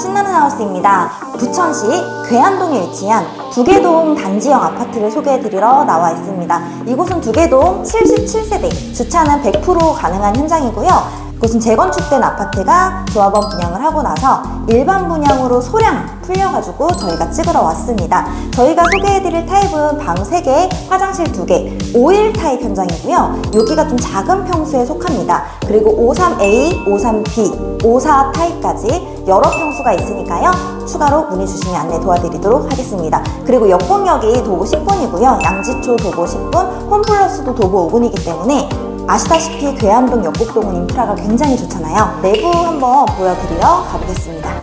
신나는 하우스입니다. 부천시 괴안동에 위치한 두개동 단지형 아파트를 소개해드리러 나와 있습니다. 이곳은 두개동 77세대, 주차는 100% 가능한 현장이고요. 이곳은 재건축된 아파트가 조합원 분양을 하고 나서 일반 분양으로 소량 풀려가지고 저희가 찍으러 왔습니다. 저희가 소개해드릴 타입은 방 3개, 화장실 2개, 5일 타입 현장이고요. 여기가 좀 작은 평수에 속합니다. 그리고 53A, 53B, 54 타입까지 여러 평수가 있으니까요. 추가로 문의 주시면 안내 도와드리도록 하겠습니다. 그리고 역공역이 도보 10분이고요. 양지초 도보 10분, 홈플러스도 도보 5분이기 때문에 아시다시피 괴안동 역곡동은 인프라가 굉장히 좋잖아요. 내부 한번 보여드리러 가보겠습니다.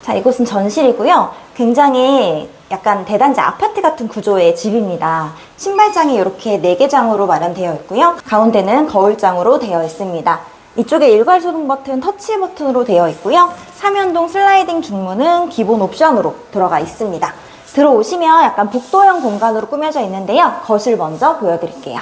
자, 이곳은 전실이고요. 굉장히 약간 대단지 아파트 같은 구조의 집입니다. 신발장이 이렇게 4개 장으로 마련되어 있고요. 가운데는 거울장으로 되어 있습니다. 이쪽에 일괄 소등 버튼, 터치 버튼으로 되어 있고요. 삼연동 슬라이딩 중문은 기본 옵션으로 들어가 있습니다. 들어오시면 약간 복도형 공간으로 꾸며져 있는데요. 거실 먼저 보여드릴게요.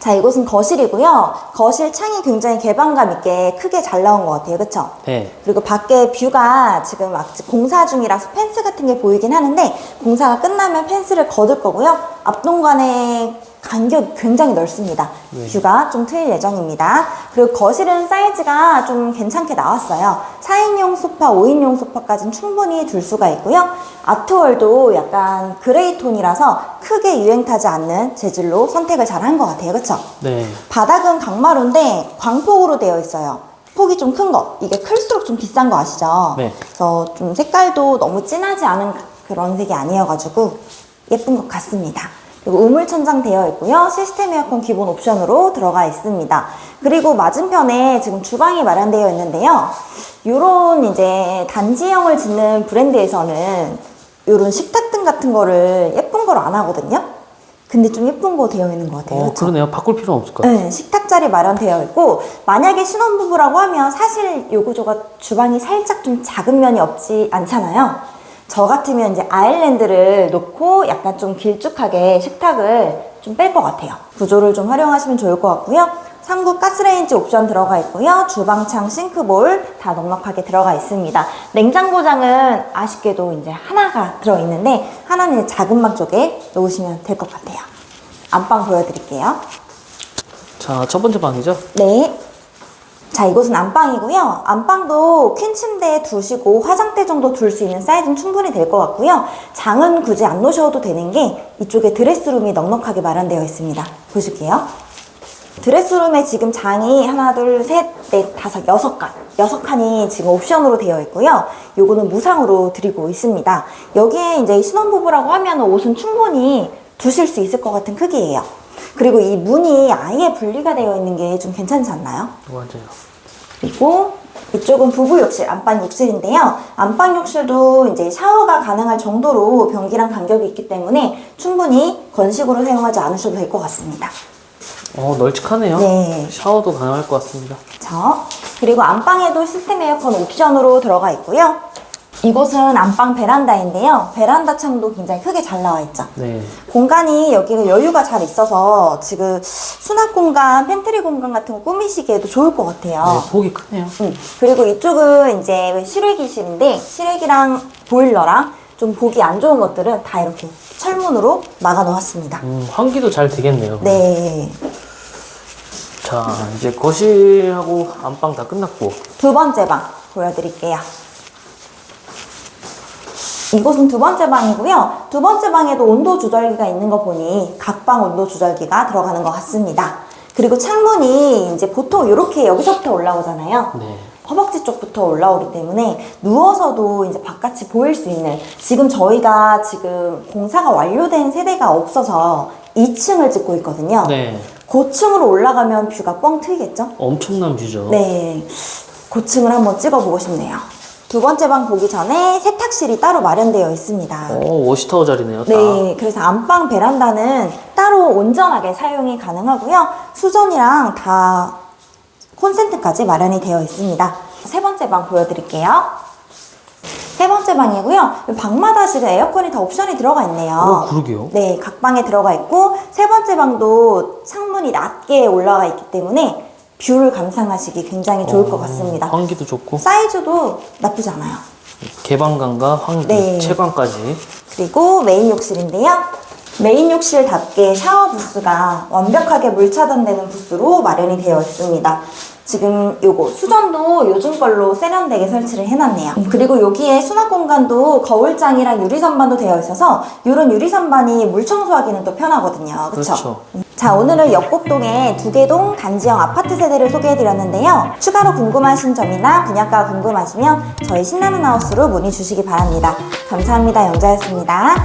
자, 이곳은 거실이고요. 거실 창이 굉장히 개방감 있게 크게 잘 나온 것 같아요. 그쵸? 네. 그리고 밖에 뷰가 지금 아직 공사 중이라서 펜스 같은 게 보이긴 하는데 공사가 끝나면 펜스를 거둘 거고요. 앞동간의 간격이 굉장히 넓습니다. 네. 뷰가 좀 트일 예정입니다. 그리고 거실은 사이즈가 좀 괜찮게 나왔어요. 4인용 소파, 5인용 소파까지는 충분히 둘 수가 있고요. 아트월도 약간 그레이 톤이라서 크게 유행 타지 않는 재질로 선택을 잘 한 것 같아요. 그쵸? 네. 바닥은 강마루인데 광폭으로 되어 있어요. 폭이 좀 큰 거. 이게 클수록 좀 비싼 거 아시죠? 네. 그래서 좀 색깔도 너무 진하지 않은 그런 색이 아니어가지고 예쁜 것 같습니다. 그리고 우물 천장 되어 있고요. 시스템 에어컨 기본 옵션으로 들어가 있습니다. 그리고 맞은편에 지금 주방이 마련되어 있는데요. 요런 이제 단지형을 짓는 브랜드에서는 요런 식탁 등 같은 거를 예쁜 걸 안 하거든요. 근데 좀 예쁜 거 되어 있는 것 같아요. 어? 그러네요. 바꿀 필요는 없을 것 같아요. 네, 식탁 자리 마련되어 있고 만약에 신혼부부라고 하면 사실 요 구조가 주방이 살짝 좀 작은 면이 없지 않잖아요. 저 같으면 이제 아일랜드를 놓고 약간 좀 길쭉하게 식탁을 좀 뺄 것 같아요. 구조를 좀 활용하시면 좋을 것 같고요. 상부 가스레인지 옵션 들어가 있고요. 주방창 싱크볼 다 넉넉하게 들어가 있습니다. 냉장고장은 아쉽게도 이제 하나가 들어있는데 하나는 작은 방 쪽에 놓으시면 될 것 같아요. 안방 보여드릴게요. 자, 첫 번째 방이죠? 네. 자, 이곳은 안방이고요. 안방도 퀸 침대에 두시고 화장대 정도 둘 수 있는 사이즈는 충분히 될 것 같고요. 장은 굳이 안 놓으셔도 되는 게 이쪽에 드레스룸이 넉넉하게 마련되어 있습니다. 보실게요. 드레스룸에 지금 장이 하나, 둘, 셋, 넷, 다섯, 여섯 칸. 여섯 칸이 지금 옵션으로 되어 있고요. 요거는 무상으로 드리고 있습니다. 여기에 이제 신혼부부라고 하면 옷은 충분히 두실 수 있을 것 같은 크기예요. 그리고 이 문이 아예 분리가 되어 있는 게 좀 괜찮지 않나요? 맞아요. 그리고 이쪽은 부부 욕실, 안방 욕실인데요. 안방 욕실도 이제 샤워가 가능할 정도로 변기랑 간격이 있기 때문에 충분히 건식으로 사용하지 않으셔도 될 것 같습니다. 어, 널찍하네요. 네. 샤워도 가능할 것 같습니다. 자, 그리고 안방에도 시스템 에어컨 옵션으로 들어가 있고요. 이곳은 안방 베란다인데요. 베란다 창도 굉장히 크게 잘 나와 있죠. 네. 공간이 여기가 여유가 잘 있어서 지금 수납 공간, 팬트리 공간 같은 거 꾸미시기에도 좋을 것 같아요. 네, 폭이 크네요. 음, 그리고 이쪽은 이제 실외기실인데 실외기랑 보일러랑 좀 보기 안 좋은 것들은 다 이렇게 철문으로 막아 놓았습니다. 음, 환기도 잘 되겠네요. 네. 자, 이제 거실하고 안방 다 끝났고. 두 번째 방 보여드릴게요. 이곳은 두 번째 방이고요. 두 번째 방에도 온도 조절기가 있는 거 보니 각 방 온도 조절기가 들어가는 것 같습니다. 그리고 창문이 이제 보통 이렇게 여기서부터 올라오잖아요. 네. 허벅지 쪽부터 올라오기 때문에 누워서도 이제 바깥이 보일 수 있는 지금 저희가 지금 공사가 완료된 세대가 없어서 2층을 짓고 있거든요. 네. 고층으로 올라가면 뷰가 뻥 트이겠죠? 엄청난 뷰죠. 네. 고층을 한번 찍어보고 싶네요. 두 번째 방 보기 전에 세탁실이 따로 마련되어 있습니다. 어, 워시타워 자리네요. 딱. 네, 그래서 안방 베란다는 따로 온전하게 사용이 가능하고요. 수전이랑 다 콘센트까지 마련이 되어 있습니다. 세 번째 방 보여드릴게요. 세 번째 방이고요. 방마다 지금 에어컨이 다 옵션이 들어가 있네요. 어, 그러게요. 네, 각 방에 들어가 있고 세 번째 방도 창문이 낮게 올라가 있기 때문에 뷰를 감상하시기 굉장히 좋을 것 같습니다. 환기도 좋고 사이즈도 나쁘지 않아요. 개방감과 환기, 네. 채광까지. 그리고 메인 욕실인데요. 메인 욕실답게 샤워 부스가 완벽하게 물 차단되는 부스로 마련이 되어 있습니다. 지금 요거 수전도 요즘 걸로 세련되게 설치를 해놨네요. 음, 그리고 여기에 수납 공간도 거울장이랑 유리 선반도 되어 있어서 이런 유리 선반이 물 청소하기는 또 편하거든요. 그쵸? 그렇죠. 자, 오늘은 역곡동의 두개동 단지형 아파트 세대를 소개해드렸는데요. 추가로 궁금하신 점이나 분양가가 궁금하시면 저희 신나는 하우스로 문의 주시기 바랍니다. 감사합니다. 영자였습니다.